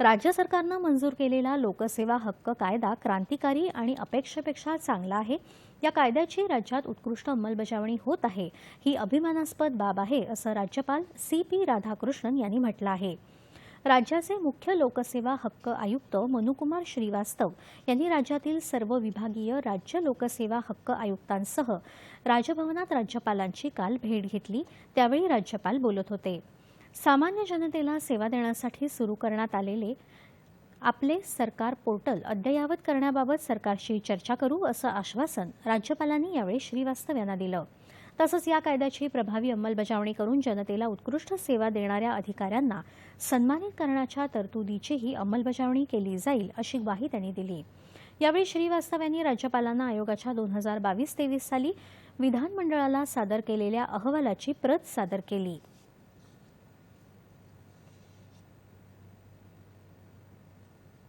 राज्य सरकारनं मंजूर केलेला लोकसेवा हक्क कायदा क्रांतिकारी आणि अपेक्षेपेक्षा चांगला आहे. या कायद्याची राज्यात उत्कृष्ट अंमलबजावणी होत आहे. ही अभिमानास्पद बाब आहे असं राज्यपाल सी पी राधाकृष्णन यांनी म्हटलं आहे. राज्याचे मुख्य लोकसेवा हक्क आयुक्त मनुकुमार श्रीवास्तव यांनी राज्यातील सर्व विभागीय राज्य लोकसेवा हक्क आयुक्तांसह राजभवनात राज्यपालांची काल भेट घेतली. त्यावेळी राज्यपाल बोलत होते. सामान्य जनतेला सेवा देण्यासाठी सुरू करण्यात आलेले आपले सरकार पोर्टल अद्ययावत करण्याबाबत सरकारशी चर्चा करू असं आश्वासन राज्यपालांनी यावेळी श्रीवास्तव यांना दिलं. तसंच या कायद्याची प्रभावी अंमलबजावणी करून जनतेला उत्कृष्ट सेवा देणाऱ्या अधिकाऱ्यांना सन्मानित करण्याच्या तरतुदीचीही अंमलबजावणी केली जाईल अशी ग्वाही त्यांनी दिली. यावेळी श्रीवास्तव यांनी राज्यपालांना आयोगाच्या दोन हजार बावीस तेवीस साली विधानमंडळाला सादर केलेल्या अहवालाची प्रत सादर केली.